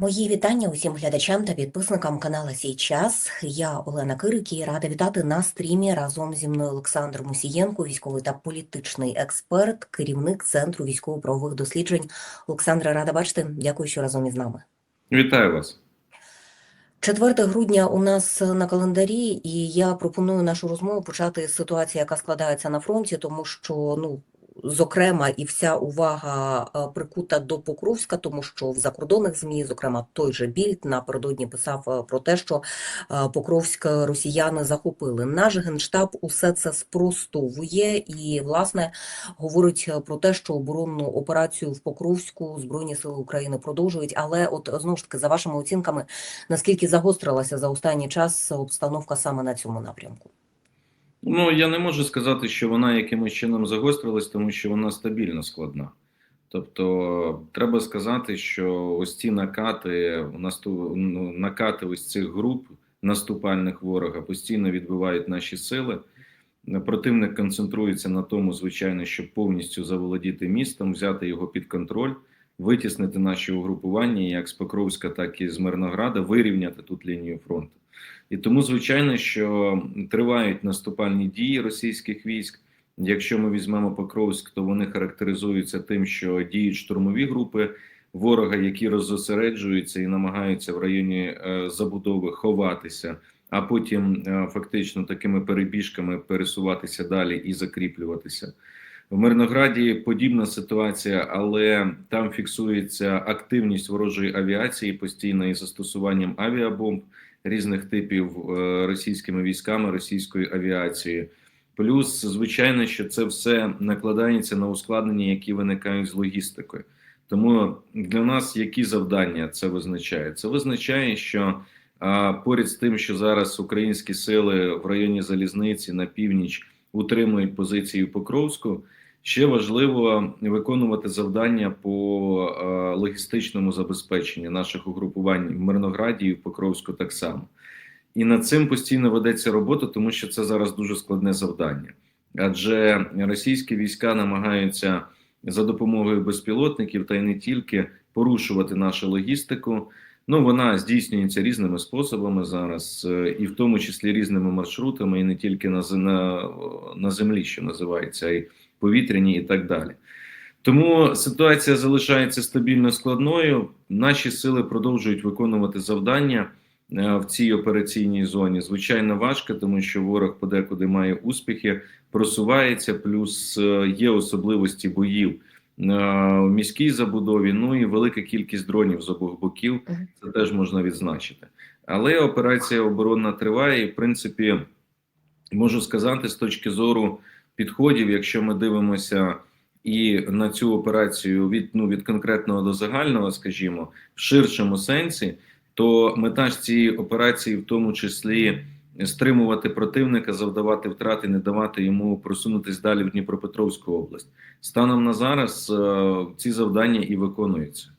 Мої вітання усім глядачам та підписникам каналу «Сій час». Я Олена Кирик і рада вітати на стрімі разом зі мною Олександр Мусієнко, військовий та політичний експерт, керівник Центру військово-правових досліджень. Олександре, рада бачити. Дякую, що разом із нами. Вітаю вас. 4 грудня у нас на календарі, і я пропоную нашу розмову почати з ситуації, яка складається на фронті, тому що ну. Зокрема, і вся увага е, прикута до Покровська, тому що в закордонних змі, зокрема, той же Більд напередодні писав е, про те, що е, Покровськ росіяни захопили. Наш генштаб усе це спростовує і, власне, говорить про те, що оборонну операцію в Покровську Збройні сили України продовжують. Але, от знову ж таки, за вашими оцінками, наскільки загострилася за останній час обстановка саме на цьому напрямку? Ну я не можу сказати, що вона якимось чином загострилась, тому що вона стабільно складна. Тобто, треба сказати, що ось ці накати, ну, накати ось цих груп наступальних ворога постійно відбивають наші сили. Противник концентрується на тому, звичайно, щоб повністю заволодіти містом, взяти його під контроль, витіснити наші угрупування як з Покровська, так і з Мирнограда, вирівняти тут лінію фронту. І тому, звичайно, що тривають наступальні дії російських військ. Якщо ми візьмемо Покровськ, то вони характеризуються тим, що діють штурмові групи ворога, які роззосереджуються і намагаються в районі е, забудови ховатися, а потім е, фактично такими перебіжками пересуватися далі і закріплюватися. В Мирнограді подібна ситуація, але там фіксується активність ворожої авіації постійно із застосуванням авіабомб різних типів е, російськими військами, російською авіацією. Плюс, звичайно, що це все накладається на ускладнення, які виникають з логістикою. Тому для нас які завдання це визначає? Це визначає, що а, поряд з тим, що зараз українські сили в районі залізниці на північ утримують позиції в Покровську. Ще важливо виконувати завдання по е, логістичному забезпеченню наших угрупувань в Мирнограді і в Покровську так само. І над цим постійно ведеться робота, тому що це зараз дуже складне завдання. Адже російські війська намагаються за допомогою безпілотників та й не тільки порушувати нашу логістику. Ну, вона здійснюється різними способами зараз, е, і в тому числі різними маршрутами, і не тільки на на, на землі, що називається, а й повітряні і так далі. Тому ситуація залишається стабільно складною. Наші сили продовжують виконувати завдання е, в цій операційній зоні. Звичайно, важко, тому що ворог подекуди має успіхи, просувається, плюс е, є особливості боїв в міській забудові. Ну і велика кількість дронів з обох боків. Це теж можна відзначити. Але операція оборонна триває, і в принципі можу сказати з точки зору підходів, якщо ми дивимося і на цю операцію від ну від конкретного до загального, скажімо, в ширшому сенсі, то мета ж цієї операції, в тому числі стримувати противника, завдавати втрати, не давати йому просунутись далі в Дніпропетровську область. Станом на зараз е ці завдання і виконуються.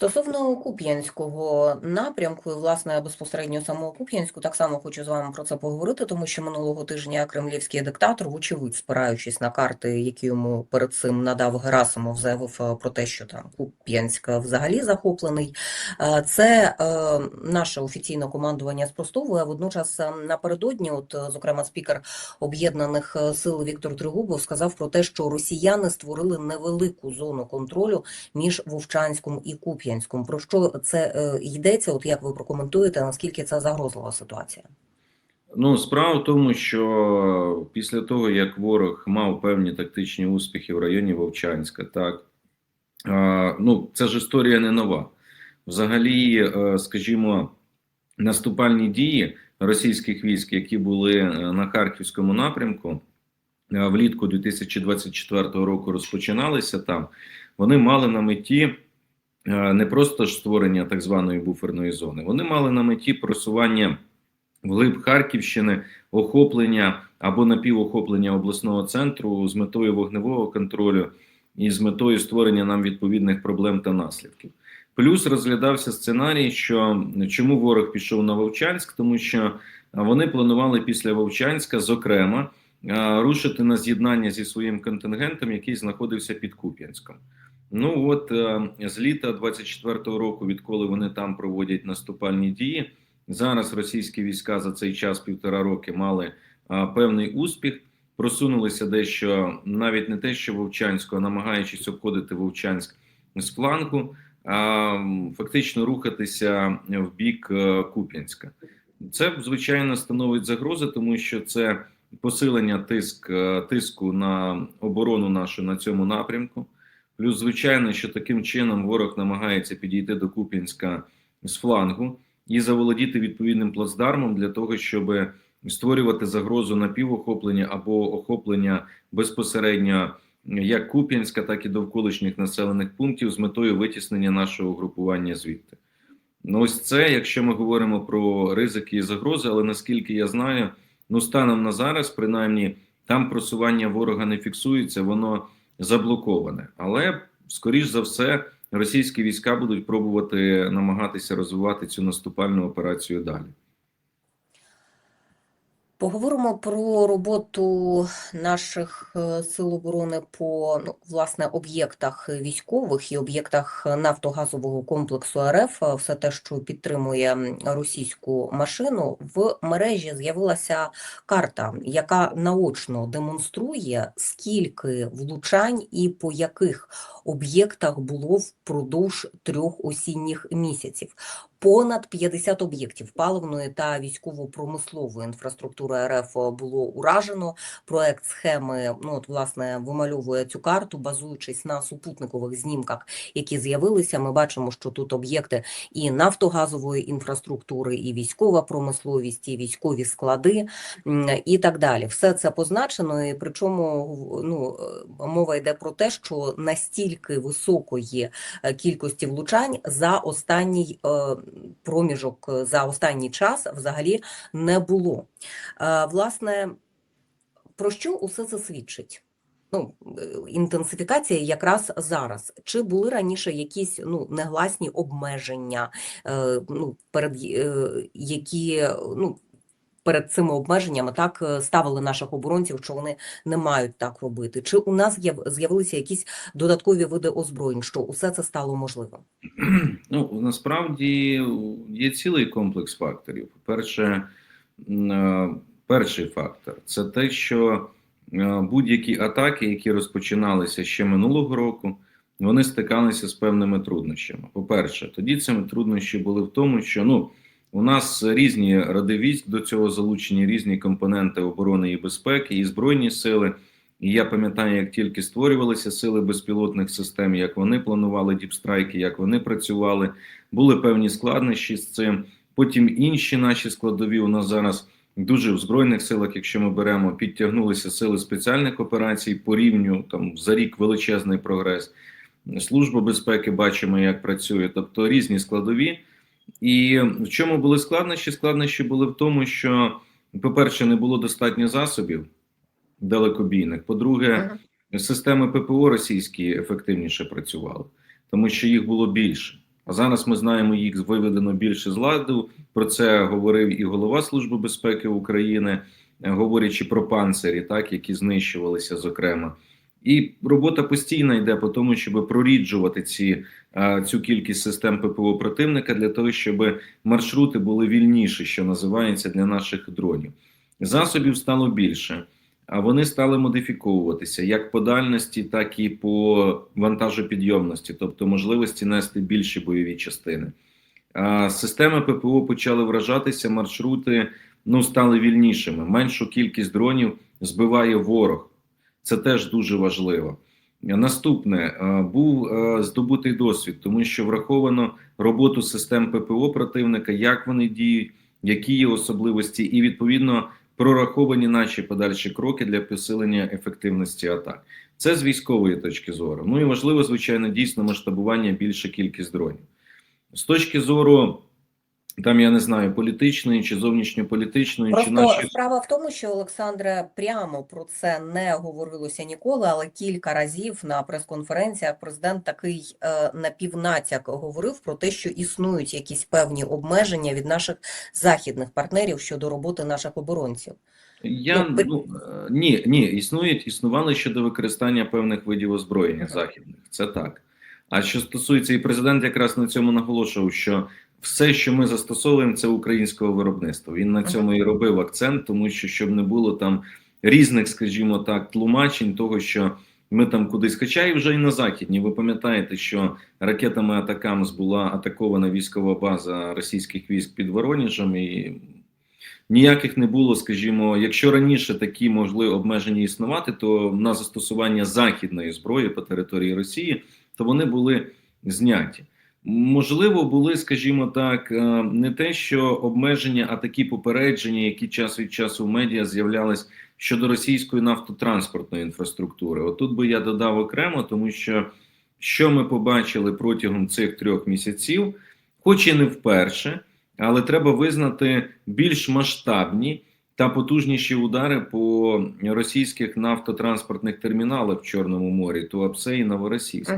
Стосовно Куп'янського напрямку, і власне безпосередньо самого Куп'янську, так само хочу з вами про це поговорити, тому що минулого тижня кремлівський диктатор, вочевидь, спираючись на карти, які йому перед цим надав Герасимов, заявив е, про те, що там Куп'янськ взагалі захоплений. Е, це е, наше офіційне командування спростовує. Водночас напередодні, от зокрема, спікер об'єднаних сил Віктор Тригубов сказав про те, що росіяни створили невелику зону контролю між Вовчанськом і Куп'янськом. Куп'янському. Про що це е, йдеться? От як ви прокоментуєте, наскільки це загрозлива ситуація? Ну, справа в тому, що після того, як ворог мав певні тактичні успіхи в районі Вовчанська, так ну це ж історія не нова. Взагалі, е, скажімо, наступальні дії російських військ, які були е, на харківському напрямку, влітку 2024 року розпочиналися там, вони мали на меті. Е, не просто ж створення так званої буферної зони, вони мали на меті просування вглиб Харківщини, охоплення або напівохоплення обласного центру з метою вогневого контролю і з метою створення нам відповідних проблем та наслідків. Плюс розглядався сценарій, що чому ворог пішов на Вовчанськ, тому що вони планували після Вовчанська, зокрема, е, рушити на з'єднання зі своїм контингентом, який знаходився під Куп'янськом. Ну от е, з літа 24-го року, відколи вони там проводять наступальні дії, зараз російські війська за цей час півтора роки мали е, певний успіх, просунулися дещо навіть не те, що Вовчанську, а намагаючись обходити Вовчанськ з флангу, а фактично рухатися в бік е, Куп'янська. Це звичайно становить загрозу, тому що це посилення тиск, тиску на оборону нашу на цьому напрямку. Плюс, звичайно, що таким чином ворог намагається підійти до Куп'янська з флангу і заволодіти відповідним плацдармом для того, щоб створювати загрозу напівохоплення або охоплення безпосередньо як Куп'янська, так і довколишніх населених пунктів з метою витіснення нашого групування звідти. Ну, ось це, якщо ми говоримо про ризики і загрози, але наскільки я знаю, ну станом на зараз, принаймні, там просування ворога не фіксується, воно заблоковане. Але, скоріш за все, російські війська будуть пробувати намагатися розвивати цю наступальну операцію далі. Поговоримо про роботу наших е, сил оборони по ну, власне об'єктах військових і об'єктах нафтогазового комплексу РФ. Е, Все те, що підтримує російську машину, в мережі з'явилася карта, яка наочно демонструє, скільки влучань і по яких об'єктах було впродовж трьох осінніх місяців. Понад 50 об'єктів паливної та військово-промислової інфраструктури РФ було уражено. Проект схеми, ну от власне вимальовує цю карту, базуючись на супутникових знімках, які з'явилися. Ми бачимо, що тут об'єкти і нафтогазової інфраструктури, і військова промисловість, і військові склади і так далі. Все це позначено. І причому ну е, мова йде про те, що настільки високої е, кількості влучань за останній е, проміжок, е, за останній час взагалі не було. Е, Власне, про що усе це свідчить? Ну, е, інтенсифікація якраз зараз. Чи були раніше якісь ну, негласні обмеження, ну, перед, які ну, перед цими обмеженнями так е, ставили наших оборонців, що вони не мають так робити? Чи у нас з'яв- з'явилися якісь додаткові види озброєнь, що усе це стало можливим? Ну насправді є цілий комплекс факторів. По-перше, е, перший фактор це те, що е, будь-які атаки, які розпочиналися ще минулого року, вони стикалися з певними труднощами. По-перше, тоді цими труднощі були в тому, що ну у нас різні роди військ до цього залучені різні компоненти оборони і безпеки, і збройні сили. І я пам'ятаю, як тільки створювалися сили безпілотних систем, як вони планували діпстрайки, як вони працювали, були певні складнощі з цим. Потім інші наші складові у нас зараз дуже в збройних силах, якщо ми беремо, підтягнулися сили спеціальних операцій по рівню там за рік величезний прогрес. Служба безпеки бачимо, як працює, тобто різні складові. І в чому були складнощі? Складнощі були в тому, що, по-перше, не було достатньо засобів далекобійних. По-друге, системи ППО російські ефективніше працювали, тому що їх було більше. А зараз ми знаємо, їх виведено більше з ладу. Про це говорив і голова Служби безпеки України, говорячи про панцирі, так які знищувалися зокрема. І робота постійна йде по тому, щоб проріджувати ці цю кількість систем ППО противника для того, щоб маршрути були вільніші, що називається для наших дронів. Засобів стало більше, а вони стали модифіковуватися як по дальності, так і по вантажопідйомності, тобто можливості нести більші бойові частини. Системи ППО почали вражатися, маршрути ну стали вільнішими. Меншу кількість дронів збиває ворог. Це теж дуже важливо. Наступне е, був е, здобутий досвід, тому що враховано роботу систем ППО противника, як вони діють, які є особливості, і відповідно прораховані наші подальші кроки для посилення ефективності атак. Це з військової точки зору. Ну і важливо, звичайно, дійсно масштабування більша кількість дронів. З точки зору, там я не знаю, політичної чи зовнішньополітичної, чи Просто наші справа в тому, що Олександре прямо про це не говорилося ніколи, але кілька разів на прес-конференціях президент такий е, напівнатяк говорив про те, що існують якісь певні обмеження від наших західних партнерів щодо роботи наших оборонців. Я Ну, ну е, ні, ні, існують, існували щодо використання певних видів озброєння західних. Це так. А що стосується і президент, якраз на цьому наголошував, що все, що ми застосовуємо, це українського виробництва. Він на цьому і робив акцент, тому що щоб не було там різних, скажімо так, тлумачень того, що ми там кудись, хоча і вже і на західні. Ви пам'ятаєте, що ракетами Атакамс була атакована військова база російських військ під Воронежем, і ніяких не було, скажімо, якщо раніше такі могли обмеження існувати, то на застосування західної зброї по території Росії, то вони були зняті. Можливо, були, скажімо так, е, не те, що обмеження, а такі попередження, які час від часу в медіа з'являлись щодо російської нафтотранспортної інфраструктури. Отут би я додав окремо, тому що що ми побачили протягом цих трьох місяців, хоч і не вперше, але треба визнати більш масштабні та потужніші удари по російських нафтотранспортних терміналах в Чорному морі, Туапсе і Новоросійськ.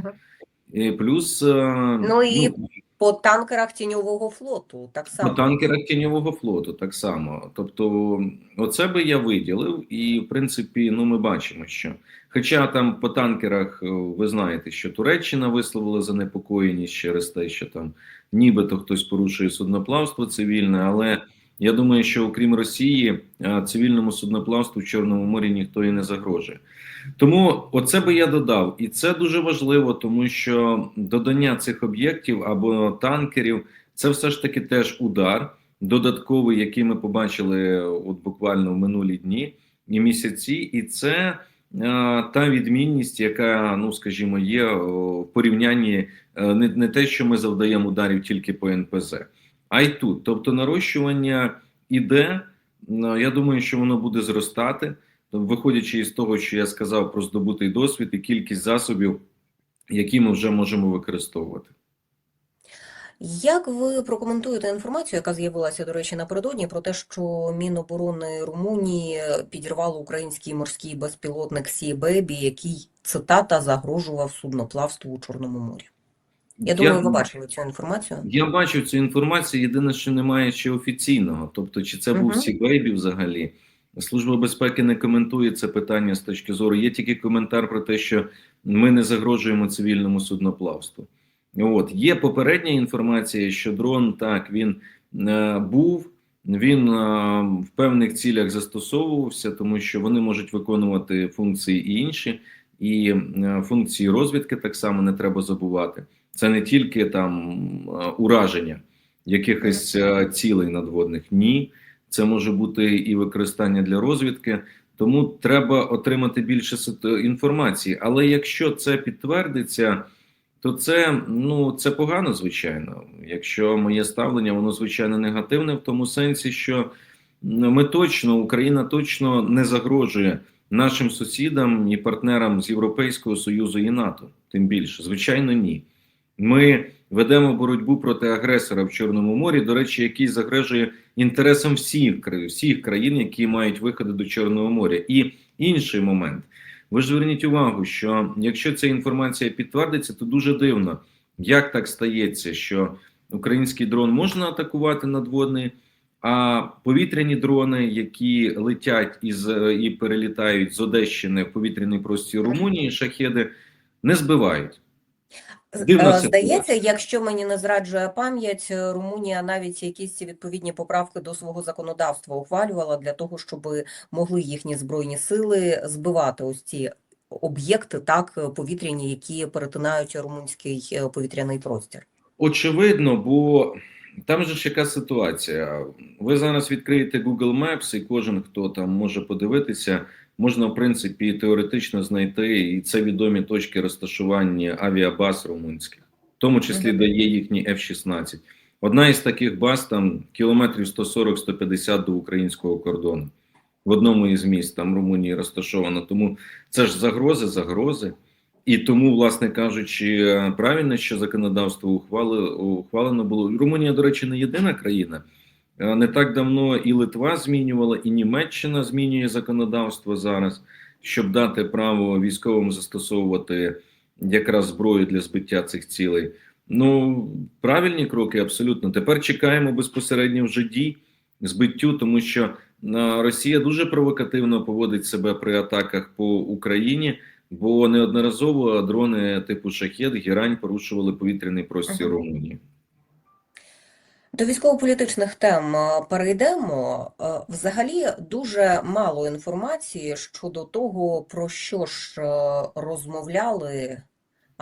І плюс е, Ну і по танкерах тіньового флоту так по само. танкерах тіньового флоту так само. Тобто, оце би я виділив, і в принципі, ну ми бачимо, що. Хоча там по танкерах е, ви знаєте, що Туреччина висловила занепокоєність через те, що там нібито хтось порушує судноплавство цивільне, але я думаю, що окрім Росії, е, цивільному судноплавству в Чорному морі ніхто і не загрожує. Тому оце би я додав, і це дуже важливо, тому що додання цих об'єктів або танкерів це все ж таки теж удар додатковий, який ми побачили от буквально в минулі дні і місяці, і це е, та відмінність, яка, ну скажімо, є в порівнянні е, не, не те, що ми завдаємо ударів тільки по НПЗ, а й тут. Тобто, нарощування іде. Я думаю, що воно буде зростати, виходячи із того, що я сказав про здобутий досвід і кількість засобів, які ми вже можемо використовувати. Як ви прокоментуєте інформацію, яка з'явилася, до речі, напередодні, про те, що Міноборони Румунії підірвало український морський безпілотник Сі Бебі, який цитата загрожував судноплавству у Чорному морі? Я думаю, ви бачили цю інформацію. Я бачив цю інформацію. Єдине, що немає ще офіційного. Тобто, чи це був Мгм. Сібейбі взагалі? Служба безпеки не коментує це питання з точки зору. Є тільки коментар про те, що ми не загрожуємо цивільному судноплавству. От є попередня інформація, що дрон так він е, був. Він е, в певних цілях застосовувався, тому що вони можуть виконувати функції і інші, і е, функції розвідки так само не треба забувати. Це не тільки там е, ураження якихось е, цілей надводних. Ні, це може бути і використання для розвідки. Тому треба отримати більше інформації. Але якщо це підтвердиться, то це ну це погано, звичайно. Якщо моє ставлення, воно звичайно негативне, в тому сенсі, що ми точно Україна точно не загрожує нашим сусідам і партнерам з Європейського Союзу і НАТО. Тим більше, звичайно, ні. Ми ведемо боротьбу проти агресора в Чорному морі, до речі, який загрожує інтересам всіх всіх країн, які мають виходи до Чорного моря. І інший момент. Ви ж зверніть увагу, що якщо ця інформація підтвердиться, то дуже дивно, як так стається, що український дрон можна атакувати надводний, а повітряні дрони, які летять із і перелітають з Одещини в повітряний простір Румунії, шахеди не збивають. Е. Здається, якщо мені не зраджує пам'ять, е, Румунія навіть якісь відповідні поправки до свого законодавства ухвалювала для того, щоб могли їхні збройні сили збивати ось ці об'єкти, так е, повітряні, які перетинають румунський повітряний простір. Очевидно, бо там же ж яка ситуація. Ви зараз відкриєте Google Maps, і кожен, хто там може подивитися, можна в принципі теоретично знайти і це відомі точки розташування авіабаз румунських, в тому числі де є їхні F-16. Одна із таких баз там кілометрів 140-150 до українського кордону. В одному із міст там Румунії розташовано. Тому це ж загрози, загрози. І тому, власне кажучи, правильно, що законодавство ухвали, ухвалено було. Румунія, до речі, не єдина країна. Е, Не так давно і Литва змінювала, і Німеччина змінює законодавство зараз, щоб дати право військовим застосовувати якраз зброю для збиття цих цілей. Ну, правильні кроки, абсолютно. Тепер чекаємо безпосередньо вже дій збиттю, тому що е, Росія дуже провокативно поводить себе при атаках по Україні. бо неодноразово дрони типу шахет Гірань порушували повітряний простір. Румунії. До військово-політичних тем е, перейдемо. Е, Взагалі дуже мало інформації щодо того, про що ж е, розмовляли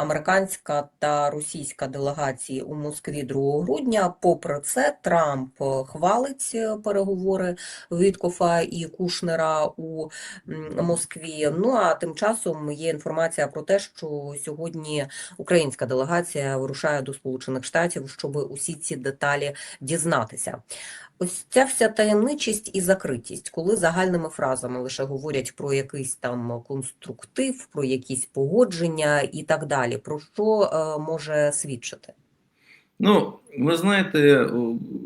американська та російська делегації у Москві 2 грудня. Попри це, Трамп хвалить переговори Віткофа і Кушнера у Москві. Ну а тим часом є інформація про те, що сьогодні українська делегація вирушає до Сполучених Штатів, щоб усі ці деталі дізнатися. Ось ця вся таємничість і закритість, коли загальними фразами лише говорять про якийсь там конструктив, про якісь погодження і так далі. Про що е, може свідчити? Ну, ви знаєте,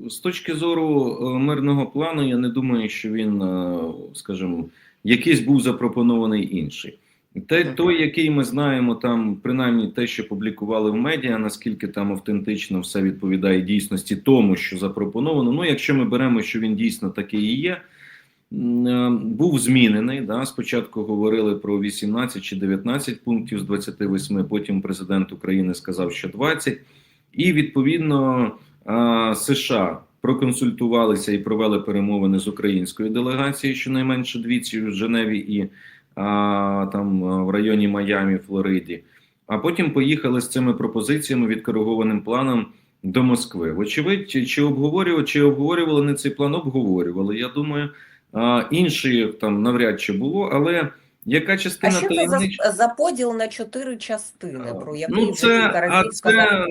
з точки зору е, мирного плану, я не думаю, що він, е, скажімо, якийсь був запропонований інший. Те, той, який ми знаємо, там принаймні те, що публікували в медіа, наскільки там автентично все відповідає дійсності тому, що запропоновано. Ну, якщо ми беремо, що він дійсно такий і є, е, був змінений. Да? Спочатку говорили про 18 чи 19 пунктів з 28, потім президент України сказав, що 20. І відповідно США проконсультувалися і провели перемовини з українською делегацією, щонайменше двічі в Женеві і там в районі Майамі, Флориді. А потім поїхали з цими пропозиціями відкоригованим планом до Москви. Вочевидь, чи, обговорювали, чи обговорювали не цей план? Обговорювали. Я думаю, інші там навряд чи було, але яка А частина що це за, таємнич- за поділ на чотири частини, про який Ну, це, а це,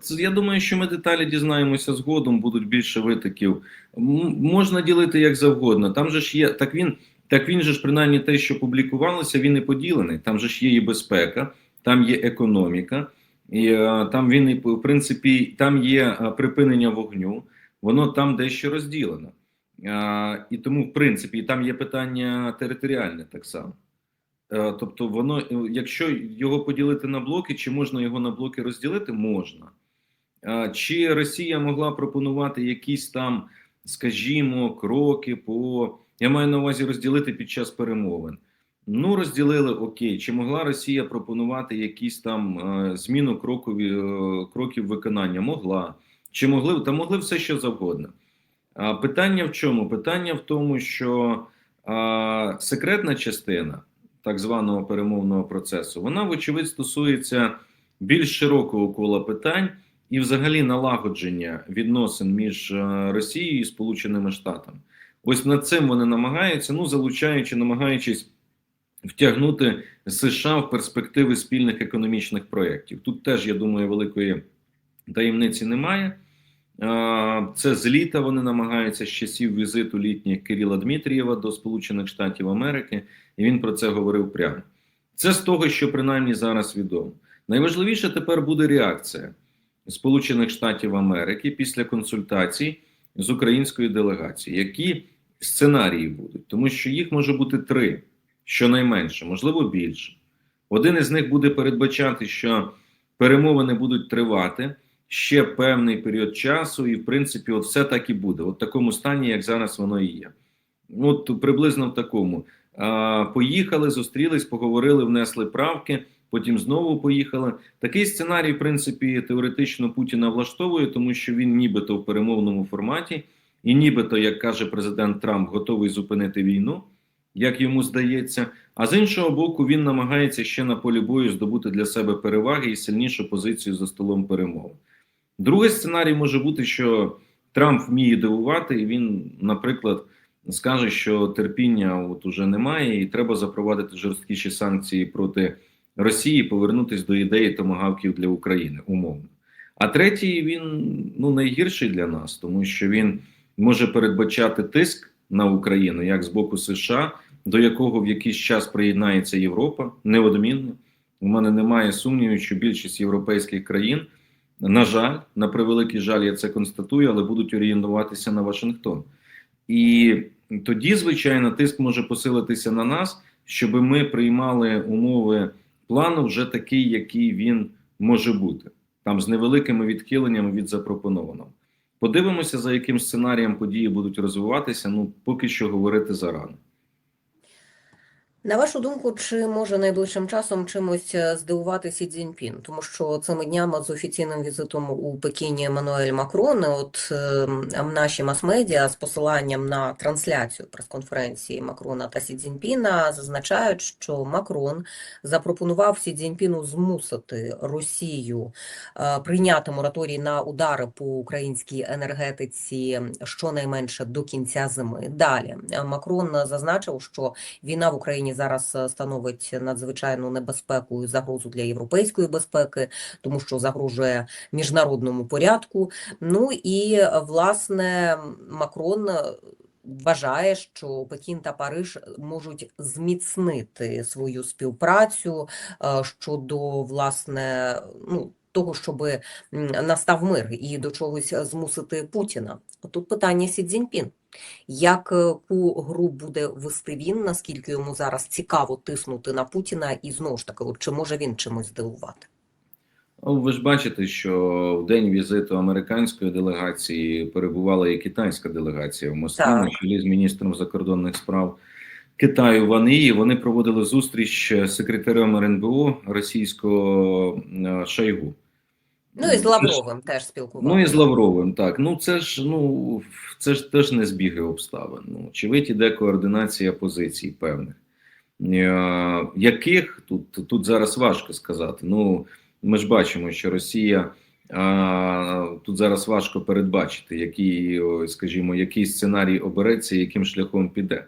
це, я думаю, що ми деталі дізнаємося згодом, будуть більше витоків. Можна ділити як завгодно. Там же ж є, так він, так він же ж принаймні те, що публікувалося, він і поділений. Там же ж є і безпека, там є економіка, і е, там він і в принципі там є е, припинення вогню, воно там дещо розділено. Е, І тому, в принципі, там є питання територіальне так само. Тобто, воно, якщо його поділити на блоки, чи можна його на блоки розділити? Можна. Чи Росія могла пропонувати якісь там, скажімо, кроки по. Я маю на увазі розділити під час перемовин. Ну, розділили окей. Чи могла Росія пропонувати якісь там е, зміну крокові, е, кроків виконання? Могла. Чи могли та могли все що завгодно. А питання в чому? Питання в тому, що а, секретна частина так званого перемовного процесу, вона, вочевидь, стосується більш широкого кола питань і, взагалі, налагодження відносин між е, Росією і Сполученими Штатами. Ось над цим вони намагаються, ну залучаючи, намагаючись втягнути США в перспективи спільних економічних проєктів. Тут теж, я думаю, великої таємниці немає. Це з літа вони намагаються з часів візиту літніх Кирила Дмитрієва до Сполучених Штатів Америки, і він про це говорив прямо. Це з того, що принаймні зараз відомо. Найважливіше тепер буде реакція Сполучених Штатів Америки після консультацій з українською делегацією. Які сценарії будуть? Тому що їх може бути три, щонайменше, можливо, більше. Один із них буде передбачати, що перемовини будуть тривати ще певний період часу, і в принципі, от все так і буде, от в такому стані, як зараз воно і є. От приблизно в такому. А, Поїхали, зустрілись, поговорили, внесли правки, потім знову поїхали. Такий сценарій, в принципі, теоретично Путіна влаштовує, тому що він нібито в перемовному форматі, і нібито, як каже президент Трамп, готовий зупинити війну, як йому здається. А з іншого боку, він намагається ще на полі бою здобути для себе переваги і сильнішу позицію за столом перемовин. Другий сценарій може бути, що Трамп вміє дивувати, і він, наприклад, скаже, що терпіння от уже немає, і треба запровадити жорсткіші санкції проти Росії, повернутися до ідеї томагавків для України, умовно. А третій він ну найгірший для нас, тому що він може передбачати тиск на Україну як з боку США, до якого в якийсь час приєднається Європа, неодмінно. У мене немає сумнівів, що більшість європейських країн. На жаль, на превеликий жаль, я це констатую, але будуть орієнтуватися на Вашингтон. І тоді, звичайно, тиск може посилитися на нас, щоб ми приймали умови плану вже такий, який він може бути, там з невеликими відхиленнями від запропонованого. Подивимося, за яким сценарієм події будуть розвиватися. Ну, поки що говорити зарано. На вашу думку, чи може найближчим часом чимось е, здивувати Сі Цзіньпін? Тому що цими днями з офіційним візитом у Пекіні Еммануель Макрон, от е, наші мас-медіа з посиланням на трансляцію прес-конференції Макрона та Сі Цзіньпіна зазначають, що Макрон запропонував Сі Цзіньпіну змусити Росію е, прийняти мораторій на удари по українській енергетиці щонайменше до кінця зими. Далі е, Макрон зазначив, що Війна в Україні зараз е, становить надзвичайну небезпеку і загрозу для європейської безпеки, тому що загрожує міжнародному порядку. Ну і е, власне Макрон е, вважає, що Пекін та Париж можуть зміцнити свою співпрацю щодо власне ну. Того, щоб настав мир і до чогось змусити Путіна. Тут питання Сі Цзіньпін. Яку гру буде вести він, наскільки йому зараз цікаво тиснути на Путіна, і знову ж таки, от чи може він чимось здивувати? Ну, Ви ж бачите, що в день візиту американської делегації перебувала і китайська делегація в Москві на чолі з міністром закордонних справ Китаю Ван Ї. Вони проводили зустріч з секретарем РНБО російського е, Шойгу. Ну і з Це Лавровим теж спілкувалися. Ну і з Лавровим, так. Ну це ж ну це ж теж не збіги обставин. Ну, очевидь, іде координація позицій певних. Е, яких тут, тут зараз важко сказати. Ну, ми ж бачимо, що Росія а, тут зараз важко передбачити, який, скажімо, який сценарій обереться, яким шляхом піде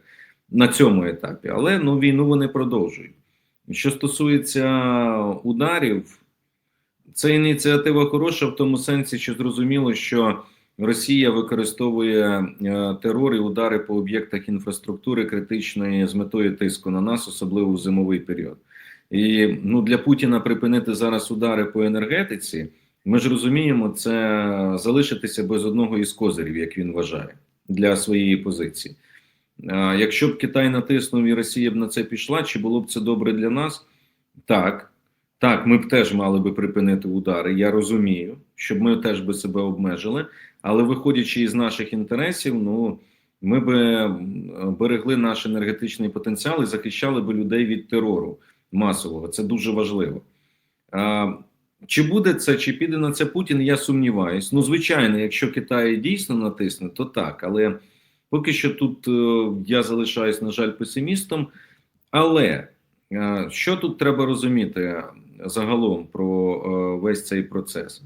на цьому етапі. Але ну, війну вони продовжують. Що стосується ударів, це ініціатива хороша в тому сенсі, що зрозуміло, що Росія використовує е, терор і удари по об'єктах інфраструктури критичної з метою тиску на нас, особливо в зимовий період. І ну для Путіна припинити зараз удари по енергетиці. Ми ж розуміємо, це залишитися без одного із козирів, як він вважає, для своєї позиції. Якщо б Китай натиснув і Росія б на це пішла, чи було б це добре для нас? Так. Так, ми б теж мали би припинити удари. Я розумію, щоб ми теж би себе обмежили. Але виходячи із наших інтересів, ну ми би берегли наш енергетичний потенціал і захищали би людей від терору масового. Це дуже важливо. А, чи буде це, чи піде на це Путін? Я сумніваюсь. Ну, звичайно, якщо Китай дійсно натисне, то так. Але поки що тут е, я залишаюсь, на жаль, песимістом. Але е, що тут треба розуміти загалом про е, весь цей процес?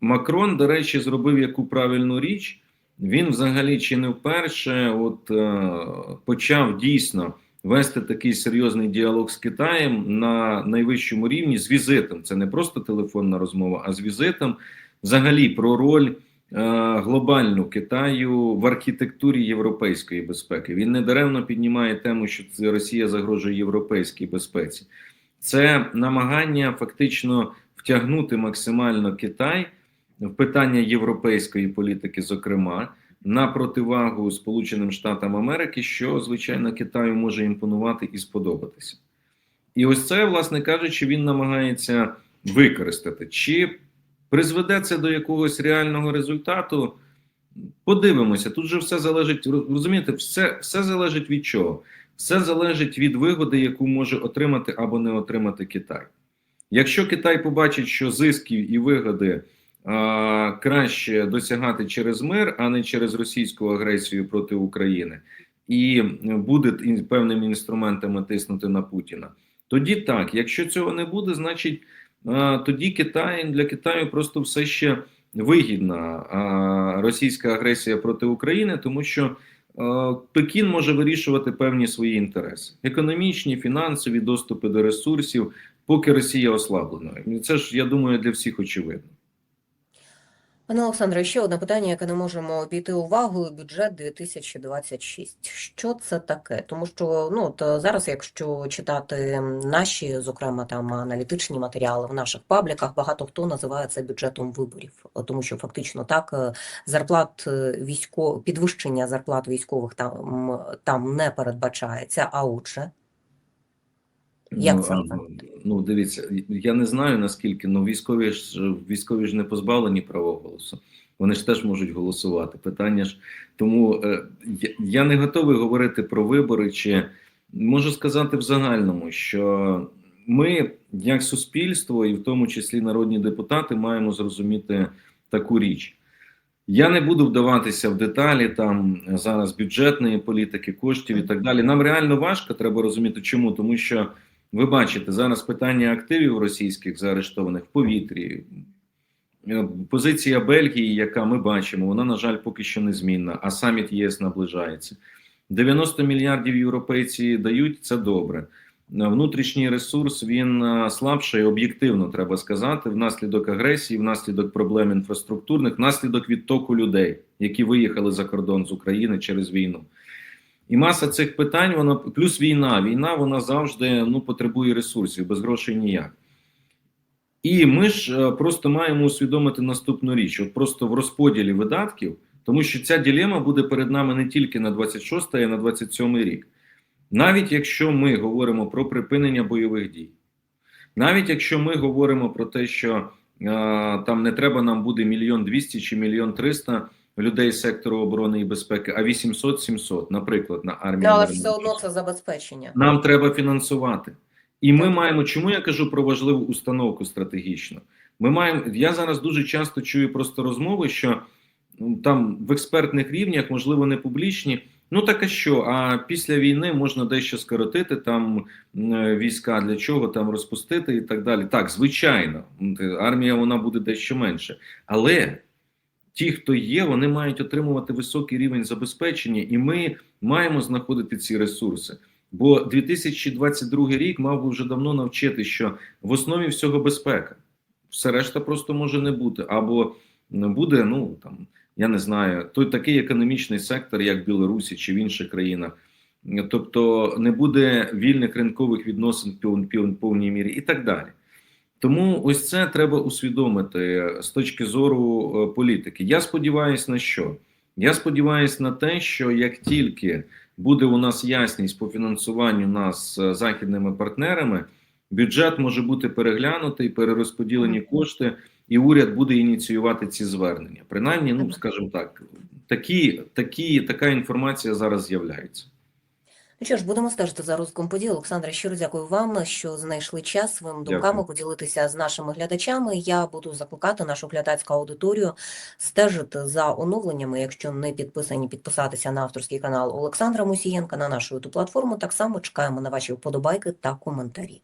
Макрон, до речі, зробив яку правильну річ. Він взагалі чи не вперше от е, почав дійсно вести такий серйозний діалог з Китаєм на найвищому рівні з візитом. Це не просто телефонна розмова, а з візитом взагалі про роль е, глобальну Китаю в архітектурі європейської безпеки. Він недаремно піднімає тему, що Росія загрожує європейській безпеці. Це намагання фактично втягнути максимально Китай в питання європейської політики, зокрема на противагу Сполученим Штатам Америки, що звичайно Китаю може імпонувати і сподобатися. І ось це, власне кажучи, він намагається використати. Чи призведе це до якогось реального результату? Подивимося, тут же все залежить, розумієте, все, все залежить від чого? Все залежить від вигоди, яку може отримати або не отримати Китай. Якщо Китай побачить, що зисків і вигоди а, краще досягати через мир, а не через російську агресію проти України, і буде певними інструментами тиснути на Путіна, тоді так. Якщо цього не буде, значить а, тоді Китай для Китаю просто все ще вигідна а, російська агресія проти України, тому що Пекін може вирішувати певні свої інтереси: економічні, фінансові, доступи до ресурсів, поки Росія ослаблена. Це ж я думаю для всіх очевидно. Пане Олександре, ще одне питання, яке не можемо обійти увагою. Бюджет 2026. Що це таке? Тому що ну от е, зараз, якщо читати наші, зокрема там аналітичні матеріали в наших пабліках, багато хто називає це бюджетом виборів, Е, тому що фактично так е, зарплат військо підвищення зарплат військових там там не передбачається. А отже, Як ну, це? а, ну, дивіться, я не знаю наскільки, ну військові ж військові ж не позбавлені права голосу. Вони ж теж можуть голосувати. Питання ж тому е, я, я не готовий говорити про вибори чи Можу сказати в загальному, що ми, як суспільство, і в тому числі народні депутати, маємо зрозуміти таку річ. Я не буду вдаватися в деталі там зараз бюджетної політики, коштів і так далі. Нам реально важко, треба розуміти, чому, тому що ви бачите зараз питання активів російських заарештованих в повітрі. Е, Позиція Бельгії, яка ми бачимо, вона, на жаль, поки що незмінна, а саміт ЄС наближається. 90 мільярдів європейці дають це добре. Е, Внутрішній ресурс він е, слабший, об'єктивно треба сказати, внаслідок агресії, внаслідок проблем інфраструктурних, внаслідок відтоку людей, які виїхали за кордон з України через війну. І маса цих питань, вона плюс війна. Війна вона завжди ну, потребує ресурсів, без грошей ніяк. І ми ж е, просто маємо усвідомити наступну річ: от просто в розподілі видатків, тому що ця ділема буде перед нами не тільки на 26 а й на 27 рік. Навіть якщо ми говоримо про припинення бойових дій, навіть якщо ми говоримо про те, що е, там не треба нам буде мільйон двісті чи мільйон триста людей сектору оборони і безпеки, а 800-700, наприклад, на армію. Але все одно це забезпечення. Нам треба фінансувати. І ми маємо, чому я кажу про важливу установку стратегічну? Ми маємо, я зараз дуже часто чую просто розмови, що ну, там в експертних рівнях, можливо, не публічні. Ну так а що? А після війни можна дещо скоротити там е, війська для чого там розпустити і так далі. Так, звичайно, армія вона буде дещо менше. Але ті, хто є, вони мають отримувати високий рівень забезпечення, і ми маємо знаходити ці ресурси. Бо 2022 рік мав би вже давно навчити, що в основі всього безпека. Все решта просто може не бути. Або буде, ну там я не знаю, той такий економічний сектор, як Білорусі чи в інших країнах. Тобто не буде вільних ринкових відносин в пов- пов- повній мірі і так далі. Тому ось це треба усвідомити з точки зору е, політики. Я сподіваюся на що? Я сподіваюся на те, що як тільки буде у нас ясність по фінансуванню нас з західними партнерами, бюджет може бути переглянутий, перерозподілені кошти, і уряд буде ініціювати ці звернення. Принаймні, ну скажімо так, такі, такі, така інформація зараз з'являється. Ну що ж, будемо стежити за розвитком подій. Олександре, щиро дякую вам, що знайшли час своїми думками Дякую. поділитися з нашими глядачами. Я буду закликати нашу глядацьку аудиторію стежити за оновленнями, якщо не підписані, підписатися на авторський канал Олександра Мусієнка на нашу youtube платформу. Так само чекаємо на ваші вподобайки та коментарі.